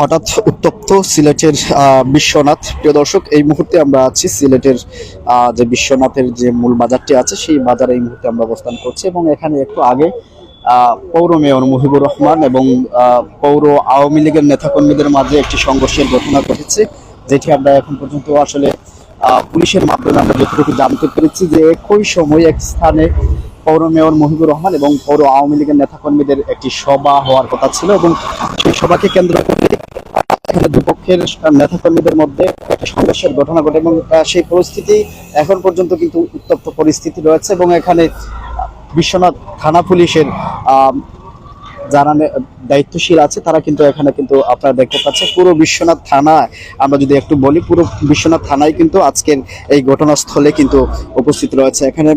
হঠাৎ উত্তপ্ত সিলেটের বিশ্বনাথ। প্রিয় দর্শক, এই মুহূর্তে আমরা আছি সিলেটের যে বিশ্বনাথের যে মূল বাজারটি আছে, সেই বাজারে এই মুহূর্তে আমরা অবস্থান করছি এবং এখানে একটু আগে পৌর মেয়র মুহিবুর রহমান এবং পৌর আওয়ামী লীগের নেতাকর্মীদের মাঝে একটি সংঘর্ষের ঘটনা ঘটেছে, যেটি আমরা এখন পর্যন্ত আসলে পুলিশের মাধ্যমে আমরা যতটুকু জানতে পেরেছি যে একই সময় এক স্থানে পৌর মেয়র মহিবুর রহমান এবং পৌর আওয়ামী লীগের নেতাকর্মীদের একটি সভা হওয়ার কথা ছিল এবং সেই সভাকে কেন্দ্র করে দুপক্ষের নেতাকর্মীদের মধ্যে একটা সংঘর্ষের ঘটনা ঘটে এবং সেই পরিস্থিতি এখন পর্যন্ত কিন্তু উত্তপ্ত পরিস্থিতি রয়েছে এবং এখানে বিশ্বনাথ থানা পুলিশের যারা দায়িত্বশীল আছে, তারা কিন্তু এখানে কিন্তু আপনারা দেখতে পাচ্ছেন পুরো বিশ্বনাথ থানা আমরা যদি একটু বলি, পুরো বিশ্বনাথ থানায় কিন্তু আজকের এই ঘটনাস্থলে কিন্তু উপস্থিত রয়েছে। এখানে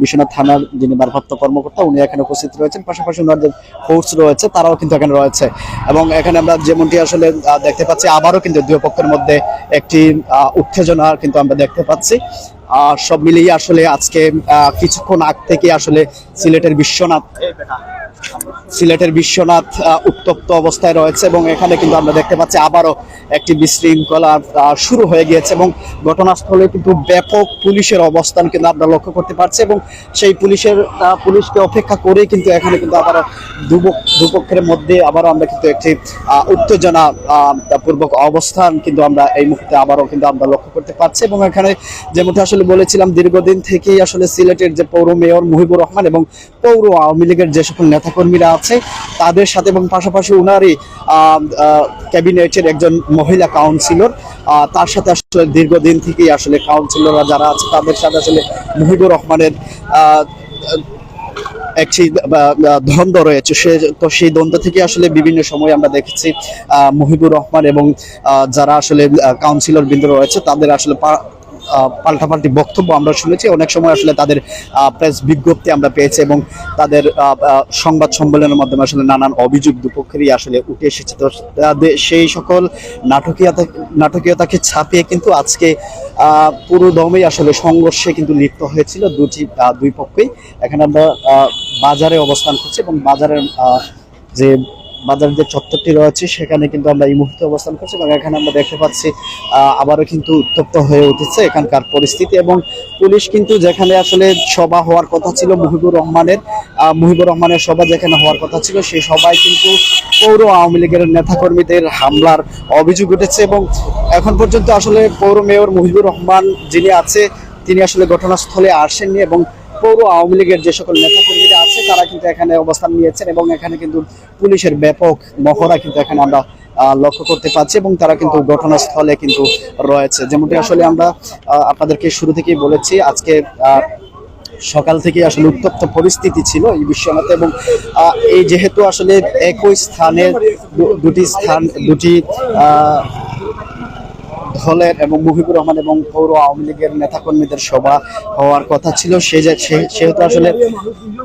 বিশ্বনাথ থানার যিনি ভারপ্রাপ্ত কর্মকর্তা, উনি এখানে উপস্থিত রয়েছেন। পাশাপাশি ওনার যে ফোর্স রয়েছে, তারাও কিন্তু এখানে রয়েছে। এবং এখানে আমরা যেমনটি আসলে দেখতে পাচ্ছি, আবারও কিন্তু দুই পক্ষের মধ্যে একটি উত্তেজনা কিন্তু আমরা দেখতে পাচ্ছি। আর সব মিলিয়ে আসলে আজকে কিছুক্ষণ আগ থেকে আসলে সিলেটের বিশ্বনাথ সিলেটের বিশ্বনাথ উত্তপ্ত অবস্থায় রয়েছে এবং এখানে কিন্তু আমরা দেখতে পাচ্ছি আবারও একটি বিশৃঙ্খলা শুরু হয়ে গিয়েছে এবং ঘটনাস্থলে কিন্তু ব্যাপক পুলিশের অবস্থান কিন্তু আমরা লক্ষ্য করতে পারছি এবং সেই পুলিশের পুলিশকে অপেক্ষা করে কিন্তু এখানে কিন্তু আবার দুপক্ষের মধ্যে আবারও আমরা কিন্তু একটি উত্তেজনা পূর্বক অবস্থান কিন্তু আমরা এই মুহূর্তে আবারও কিন্তু আমরা লক্ষ্য করতে পারছি এবং এখানে যে যেমনটা আসলে বলেছিলাম, দীর্ঘদিন থেকেই আসলে সিলেটের যে পৌর মেয়র মুহিবুর রহমান এবং পৌর আওয়ামী লীগের যে সকল নেতাকর্মীরা আছে তাদের সাথে এবং পাশাপাশি আহ, ক্যাবিনেটের একজন মহিলা কাউন্সিলর তার সাথে আসলে দীর্ঘদিন থেকেই আসলে কাউন্সিলররা যারা আছে তাদের সাথে আসলে মুহিবুর রহমানের একটি দ্বন্দ্ব রয়েছে। সে তো সেই দ্বন্দ্ব থেকে আসলে বিভিন্ন সময় আমরা দেখেছি মুহিবুর রহমান এবং যারা আসলে কাউন্সিলর বৃন্দ রয়েছে তাদের আসলে পাল্টাপাল্টি বক্তব্য আমরা শুনেছি। অনেক সময় আসলে তাদের প্রেস বিজ্ঞপ্তি আমরা পেয়েছি এবং তাদের সংবাদ সম্মেলনের মাধ্যমে আসলে নানান অভিযোগ দুপক্ষেরই আসলে উঠে এসেছে। তো সেই সকল নাটকীয়তা, নাটকীয়তাকে ছাপিয়ে কিন্তু আজকে পুরো দমেই আসলে সংঘর্ষে কিন্তু লিপ্ত হয়েছিল দুটি দুই পক্ষেই। এখানে আমরা বাজারে অবস্থান করছি এবং বাজারের যে বাজারের যে চত্বরটি রয়েছে, সেখানে কিন্তু আমরা এই মুহূর্তে অবস্থান করছি এবং এখানে আমরা দেখতে পাচ্ছি আবারও কিন্তু উত্তপ্ত হয়ে উঠেছে এখানকার পরিস্থিতি এবং পুলিশ কিন্তু যেখানে আসলে সভা হওয়ার কথা ছিল মুহিবুর রহমানের মুহিবুর রহমানের সভা যেখানে হওয়ার কথা ছিল সেই সভায় কিন্তু পৌর আওয়ামী লীগের নেতাকর্মীদের হামলার অভিযোগ উঠেছে এবং এখন পর্যন্ত আসলে পৌর মেয়র মুহিবুর রহমান যিনি আছে, তিনি আসলে ঘটনাস্থলে আসেননি এবং পৌর আওয়ামী লীগের যে সকল নেতাকর্মীরা আছে, তারা কিন্তু এখানে অবস্থান নিয়েছেন এবং এখানে কিন্তু পুলিশের ব্যাপক মহড়া কিন্তু এখানে আমরা লক্ষ্য করতে পারছি এবং তারা কিন্তু ঘটনাস্থলে কিন্তু রয়েছে। যেমনটি আসলে আমরা আপনাদেরকে শুরু থেকেই বলেছি, আজকে সকাল থেকে আসলে উত্তপ্ত পরিস্থিতি ছিল এই বিশ্বনাথে এবং এই যেহেতু আসলে একই স্থানে দুটি স্থান, দুটি দলের এবং মুহিবুর রহমান এবং পৌর আওয়ামী লীগের নেতাকর্মীদের সভা হওয়ার কথা ছিল। সে যে, সে- সেহেতু আসলে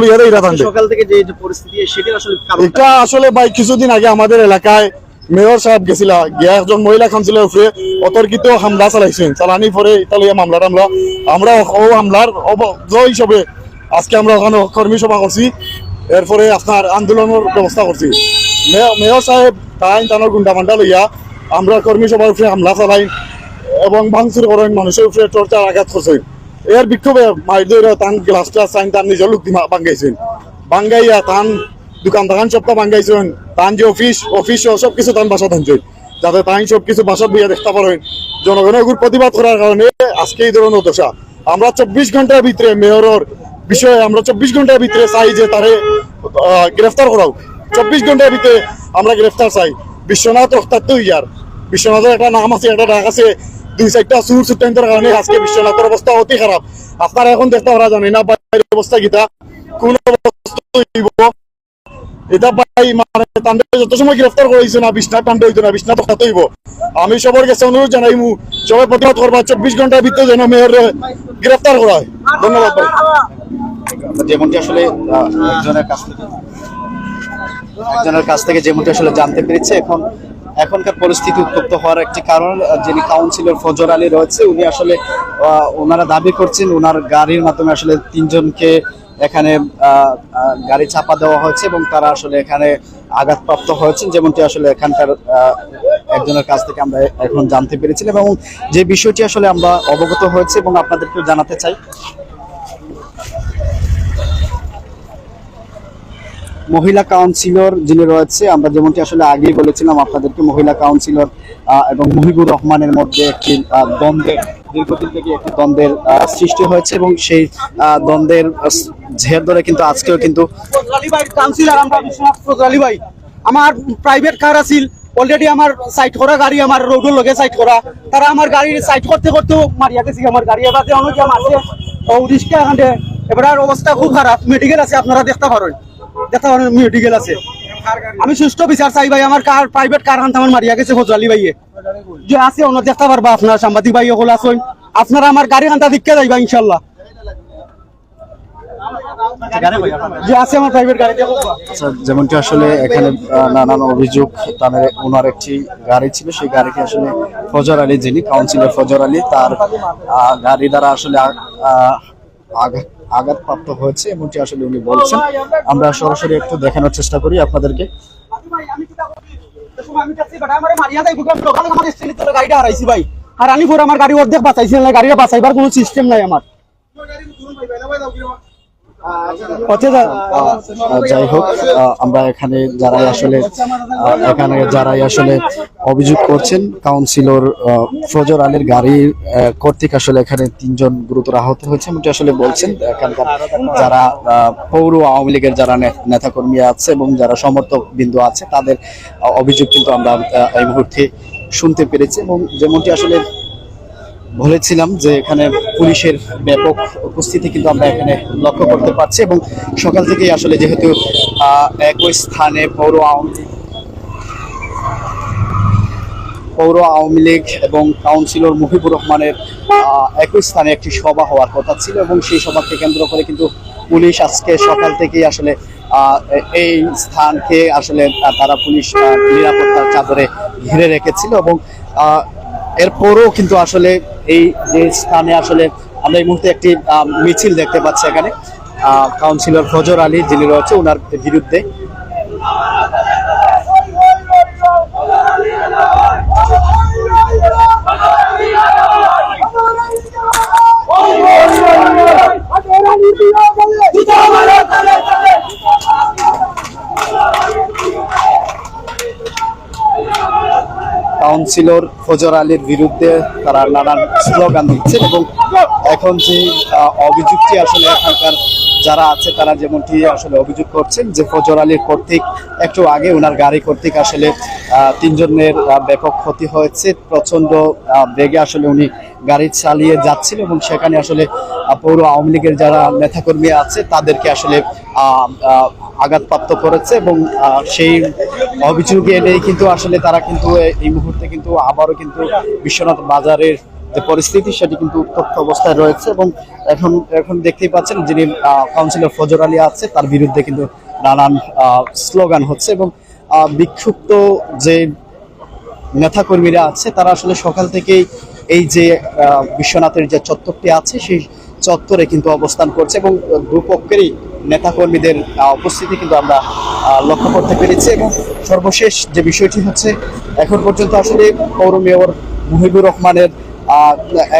লইয়া তান সকাল থেকে যে পরিস্থিতি সেটা আসলে কারণ এটা আসলে ভাই কিছুদিন আগে আমাদের এলাকায় মেয়র সাহেব গেছিল। গিয়া একজন মহিলা কাউন্সিলর উপরে অতর্কিত হামলা চালাইছেন। চালানি পরে ইতালিয়া মামলা টামলা। আমরা ও হামলার জয় হিসাবে আজকে আমরা ওখানে কর্মী সভা করছি। এরপরে আপনার আন্দোলনের ব্যবস্থা করছি। মেয়র সাহেব তাই তানোর গুন্ডা মান্ডা লইয়া আমরা কর্মী সভার উপরে হামলা চালাই এবং ভাঙচুর করেন মানুষের উপরে টর্চার আঘাত করছেন। এর বিক্ষোভে মাইর তান গ্লাস টাস চাইন তার নিজের লোক বাঙ্গাইছেন। বাঙ্গাইয়া তান দোকান দোকান সবটা বাঙ্গাইছেন। তান যে অফিস অফিস সব কিছু তান বাসা টানছেন যাতে তাই সব কিছু বাসা বইয়া দেখতে পারেন। জনগণের এগুলো প্রতিবাদ করার কারণে আজকে এই ধরনের দশা। আমরা চব্বিশ ঘণ্টার ভিতরে মেয়রের বিষয়ে আমরা চব্বিশ ঘণ্টার ভিতরে চাই যে তারে গ্রেফতার করাও। চব্বিশ ঘণ্টার ভিতরে আমরা গ্রেফতার চাই। বিশ্বনাথ রক্তাক্ত ইয়ার। বিশ্বনাথের একটা নাম আছে, একটা ডাক আছে। দুই চারটা সুর সুটান্তর কারণে আজকে বিশ্বনাথের অবস্থা অতি খারাপ এখন দেখতে পারা না অবস্থা গীতা কোন আমি সবার কাছে অনুরোধ জানাইমু সবাই প্রতিবাদ করবা চব্বিশ ঘণ্টার ভিতরে যেন মেয়র গ্রেফতার করা হয় ধন্যবাদ ভাই যেমনটি আসলে একজনের কাছ থেকে একজনের কাছ থেকে যেমনটি আসলে জানতে পেরেছে, এখন এখনকার পরিস্থিতি উত্তপ্ত হওয়ার একটি কারণ যিনি কাউন্সিলর ফজর আলী রয়েছে, উনি আসলে ওনারা দাবি করছেন ওনার গাড়ির মাধ্যমে আসলে তিনজনকে এখানে গাড়ি চাপা দেওয়া হয়েছে এবং তারা আসলে এখানে আঘাতপ্রাপ্ত হয়েছেন, যেমনটি আসলে এখানকার একজনের কাছ থেকে আমরা এখন জানতে পেরেছিলাম এবং যে বিষয়টি আসলে আমরা অবগত হয়েছে এবং আপনাদেরকেও জানাতে চাই। মহিলা কাউন্সিলর যিনি রয়েছে, আমরা যেমনটি আসলে আগেই বলেছিলাম আপনাদেরকে, মহিলা কাউন্সিলর এবং মুহিবুর রহমানের মধ্যে একটি দ্বন্দ্বের, দীর্ঘদিন থেকে একটি দ্বন্দ্বের সৃষ্টি হয়েছে এবং সেই দ্বন্দ্বের ঝের ধরে কিন্তু আজকেও কিন্তু আমরা প্রাইভেট কার আছিল অলরেডি আমার সাইড করা গাড়ি, আমার রোডের লগে সাইড করা। তারা আমার গাড়ি সাইড করতে করতেও মারিয়া গেছে, আমার গাড়ি এবার অনুযায়ী মারছে ও রিস্কা এখানে এবার অবস্থা খুব খারাপ। মেডিকেল আছে, আপনারা দেখতে পারেন। পারেন মেডিকেল আছে। আমি বিচার চাই ভাই আমার কার প্রাইভেট কার হান আমার মারিয়া গেছে ফজলালি ভাইয়ে। যে আছে অন্য দেখতে পারবা আপনার সাংবাদিক ভাই হল আসুন আপনারা আমার গাড়ি হান্তা দিকে যাইবা ইনশাল্লাহ আছে আচ্ছা, যেমনটি আসলে এখানে নানান অভিযোগ তাদের ওনার একটি গাড়ি ছিল সেই গাড়িটি আসলে ফজর আলী যিনি কাউন্সিলর ফজর আলী তার গাড়ি দ্বারা আসলে আঘাত আঘাতপ্রাপ্ত হয়েছে, এমনটি আসলে উনি বলছেন। আমরা সরাসরি একটু দেখানোর চেষ্টা করি আপনাদেরকে। আর আমি আমার গাড়ি অর্ধেক বাঁচাইছি না গাড়িটা বাঁচাইবার কোনো সিস্টেম নাই আমার। যাই হোক আমরা এখানে যারাই আসলে এখানে যারাই আসলে অভিযোগ করছেন কাউন্সিলর ফজর আলীর আহ, কর্তৃক আসলে এখানে তিনজন গুরুতর আহত হয়েছে এমনটি আসলে বলছেন। এখানকার যারা পৌর আওয়ামী লীগের যারা নেতাকর্মী আছে এবং যারা সমর্থক বিন্দু আছে তাদের অভিযোগ কিন্তু আমরা এই মুহূর্তে শুনতে পেরেছি এবং যেমনটি আসলে বলেছিলাম যে এখানে পুলিশের ব্যাপক উপস্থিতি কিন্তু আমরা এখানে লক্ষ্য করতে পারছি এবং সকাল থেকেই আসলে যেহেতু একই স্থানে পৌর আওয়ামী পৌর আওয়ামী লীগ এবং কাউন্সিলর মুহিবুর রহমানের একই স্থানে একটি সভা হওয়ার কথা ছিল এবং সেই সভাকে কেন্দ্র করে কিন্তু পুলিশ আজকে সকাল থেকেই আসলে এই স্থানকে আসলে তারা পুলিশ নিরাপত্তার চাদরে ঘিরে রেখেছিল এবং এরপরও কিন্তু আসলে এই যে স্থানে আসলে আমরা এই মুহূর্তে একটি মিছিল দেখতে পাচ্ছি এখানে। কাউন্সিলর ফজর আলী যিনি রয়েছে ওনার বিরুদ্ধে কাউন্সিলর ফজর আলীর বিরুদ্ধে তারা নানান স্লোগান দিচ্ছেন এবং এখন যে অভিযুক্তি আসলে এখানকার যারা আছে, তারা যেমনটি আসলে অভিযোগ করছেন যে ফজর আলীর কর্তৃক একটু আগে ওনার গাড়ি কর্তৃক আসলে তিনজনের ব্যাপক ক্ষতি হয়েছে। প্রচণ্ড বেগে আসলে উনি গাড়ি চালিয়ে যাচ্ছিল এবং সেখানে আসলে পৌর আওয়ামী লীগের যারা নেতাকর্মী আছে, তাদেরকে আসলে আঘাতপ্রাপ্ত করেছে এবং সেই অভিযোগ এনেই কিন্তু আসলে তারা কিন্তু এই মুহূর্তে কিন্তু আবারও কিন্তু বিশ্বনাথ বাজারের যে পরিস্থিতি, সেটি কিন্তু উত্তপ্ত অবস্থায় রয়েছে এবং এখন এখন দেখতেই পাচ্ছেন যিনি কাউন্সিলর ফজর আলী আছে, তার বিরুদ্ধে কিন্তু নানান স্লোগান হচ্ছে এবং বিক্ষুব্ধ যে নেতাকর্মীরা আছে, তারা আসলে সকাল থেকেই এই যে বিশ্বনাথের যে চত্বরটি আছে, সেই চত্বরে কিন্তু অবস্থান করছে এবং দুপক্ষেরই নেতাকর্মীদের উপস্থিতি কিন্তু আমরা লক্ষ্য করতে পেরেছি এবং সর্বশেষ যে বিষয়টি হচ্ছে, এখন পর্যন্ত আসলে পৌর মেয়র মুহিবুর রহমানের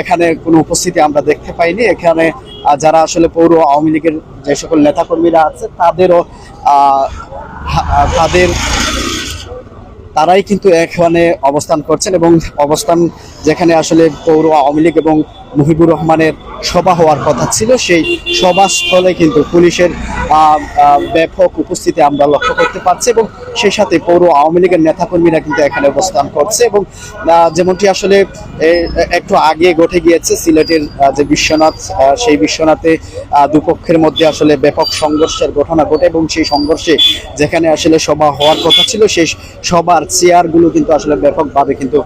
এখানে কোনো উপস্থিতি আমরা দেখতে পাইনি। এখানে যারা আসলে পৌর আওয়ামী লীগের যে সকল নেতাকর্মীরা আছে, তাদেরও তাদের, তারাই কিন্তু এখানে অবস্থান করছেন এবং অবস্থান যেখানে আসলে পৌর আওয়ামী লীগ এবং মুহিবুর রহমানের সভা হওয়ার কথা ছিল। সেই সভাস্থলে কিন্তু পুলিশের ব্যাপক উপস্থিতি আমরা লক্ষ্য করতে পারছি এবং সেই সাথে পৌর আওয়ামী লীগের নেতাকর্মীরা কিন্তু এখানে অবস্থান করছে এবং যেমনটি আসলে একটু আগে ঘটে গিয়েছে, সিলেটের যে বিশ্বনাথ সেই বিশ্বনাথে দুপক্ষের মধ্যে আসলে ব্যাপক সংঘর্ষের ঘটনা ঘটে এবং সেই সংঘর্ষে যেখানে আসলে সভা হওয়ার কথা ছিল, সেই সবার চেয়ারগুলো কিন্তু আসলে ব্যাপকভাবে কিন্তু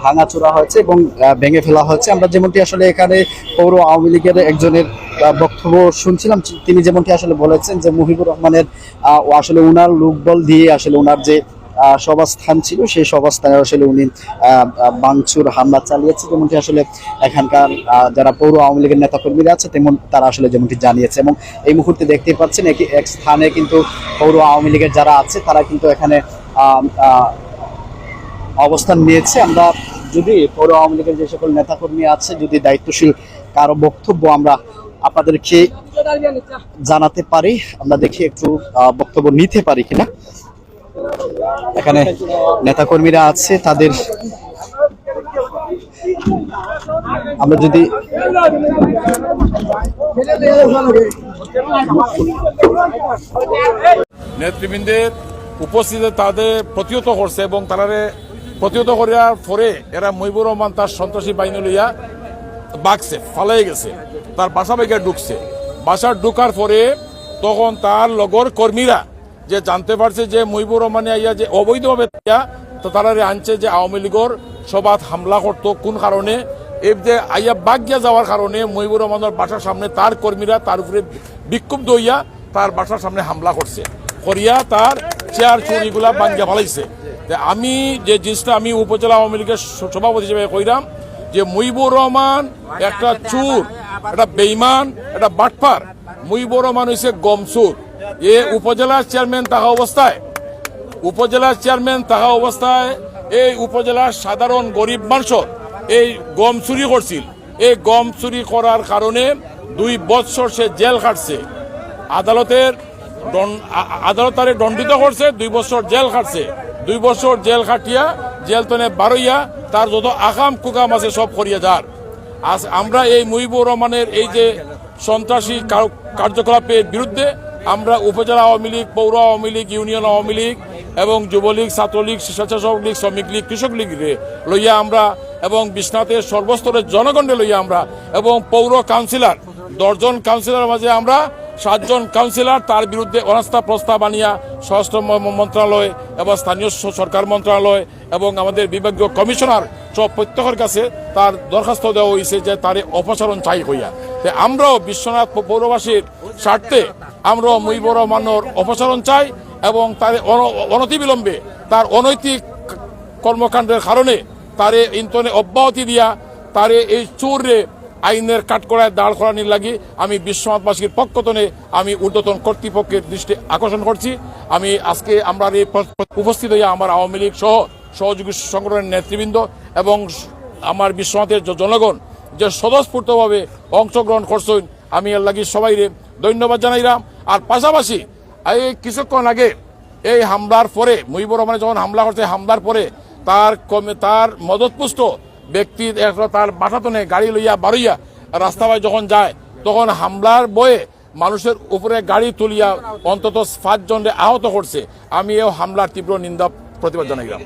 ভাঙাচোরা হয়েছে এবং ভেঙে ফেলা হয়েছে। আমরা যেমনটি আসলে এখানে পৌর আওয়ামী লীগের একজনের বক্তব্য শুনছিলাম তিনি যেমনটি আসলে বলেছেন যে মুহিবুর রহমানের আসলে উনার লোকবল দিয়ে আসলে উনার যে সভাস্থান ছিল, সেই সভাস্থানে আসলে উনি বাংচুর হামলা চালিয়েছে। যেমনটি আসলে এখানকার যারা পৌর আওয়ামী লীগের নেতাকর্মীরা আছে, তেমন তারা আসলে যেমনটি জানিয়েছে। এবং এই মুহূর্তে দেখতে পাচ্ছেন, এক স্থানে কিন্তু পৌর আওয়ামী লীগের যারা আছে, তারা কিন্তু এখানে অবস্থান নিয়েছে। আমরা যদি পৌর আওয়ামী লীগের যে সকল নেতাকর্মী আছে, যদি দায়িত্বশীল কারও বক্তব্য আমরা আপনাদেরকে জানাতে পারি, আমরা দেখি একটু বক্তব্য নিতে পারি কিনা। এখানে নেতাকর্মীরা আছে, তাদের আমরা যদি নেতৃবৃন্দের উপস্থিতিতে তাদের প্রতিহত করছে এবং তারারে প্রতিহত করিয়ার পরে এরা মহিবুর রহমান তার সন্ত্রাসী বাহিনী লইয়া বাগছে, ফালাই গেছে। তার বাসা বেগে ঢুকছে। বাসা ঢুকার পরে তখন তার লগর কর্মীরা যে জানতে পারছে যে মহিবুর রহমানে আইয়া যে অবৈধভাবে তারা আনছে যে আওয়ামী লীগর সবাত হামলা করতো, কোন কারণে? এই যে আইয়া বাগিয়া যাওয়ার কারণে মহিবুর রহমানের বাসার সামনে তার কর্মীরা তার উপরে বিক্ষুব্ধ হইয়া তার বাসার সামনে হামলা করছে। করিয়া তার চেয়ার চুরিগুলা বাঙ্গিয়া ফালাইছে। আমি যে জিনিসটা আমি উপজেলা আওয়ামী লীগের সভাপতি হিসেবে কইরাম, যে মুইবুর রহমান একটা চুর, একটা বেইমান একটা বাটপার। মুইবুর রহমান হইছে গমসুর এ উপজেলার চেয়ারম্যান থাকা অবস্থায় উপজেলার চেয়ারম্যান থাকা অবস্থায় এই উপজেলার সাধারণ গরিব মানুষ এই গম চুরি করছিল। এই গম চুরি করার কারণে দুই বৎসর সে জেল খাটছে। আদালতের আদালত তারে দণ্ডিত করছে, দুই বছর জেল খাটছে। দুই বছর জেল খাটিয়া, জেল তনে বারইয়া, তার যত আকাম কুকাম আছে সব করিয়া যার। আজ আমরা এই মুহিবুর রহমানের এই যে সন্ত্রাসী কার্যকলাপের বিরুদ্ধে আমরা উপজেলা আওয়ামী লীগ, পৌর আওয়ামী লীগ, ইউনিয়ন আওয়ামী লীগ এবং যুবলীগ, ছাত্রলীগ স্বেচ্ছাসেবক লীগ শ্রমিক লীগ কৃষক লীগ লইয়া আমরা এবং বিশ্বনাথের সর্বস্তরের জনগণে লইয়া আমরা এবং পৌর কাউন্সিলর, দশজন কাউন্সিলর মাঝে আমরা সাতজন কাউন্সিলর তার বিরুদ্ধে অনাস্থা প্রস্তাব আনিয়া স্বরাষ্ট্র মন্ত্রণালয় এবং স্থানীয় সরকার মন্ত্রণালয় এবং আমাদের বিভাগীয় কমিশনার সব প্রত্যেকের কাছে তার দরখাস্ত দেওয়া হয়েছে যে তারে অপসারণ চাই হইয়া। আমরাও বিশ্বনাথ পৌরবাসীর স্বার্থে আমরাও মুইবর রহমানোর অপসারণ চাই এবং তার অন- অনতিবিলম্বে তার অনৈতিক কর্মকাণ্ডের কারণে তারে ইন্তনে অব্যাহতি দিয়া তারে এই চোরে আইনের কাঠকড়ায় দাঁড় করানির লাগি আমি বিশ্বনাথবাসীর পক্ষতনে আমি ঊর্ধ্বতন কর্তৃপক্ষের দৃষ্টি আকর্ষণ করছি। আমি আজকে আমরা এই উপস্থিত হইয়া আমার আওয়ামী লীগ সহ সহযোগী সংগঠনের নেতৃবৃন্দ এবং আমার বিশ্বনাথের জনগণ যে স্বতঃস্ফূর্তভাবে অংশগ্রহণ করছেন, আমি এর লাগি সবাই ধন্যবাদ জানাইলাম। আর পাশাপাশি এই কিছুক্ষণ আগে এই হামলার পরে মুহিবুর রহমানে যখন হামলা করছে, হামলার পরে তার কমে তার মদতপুষ্ট ব্যক্তি তার বাসাতনে গাড়ি লইয়া বাড়ইয়া রাস্তায় যখন যায়, তখন হামলার বয়ে মানুষের উপরে গাড়ি তুলিয়া অন্তত পাঁচজনকে আহত করছে। আমি এও হামলার তীব্র নিন্দা, প্রতিবাদ জানাইলাম।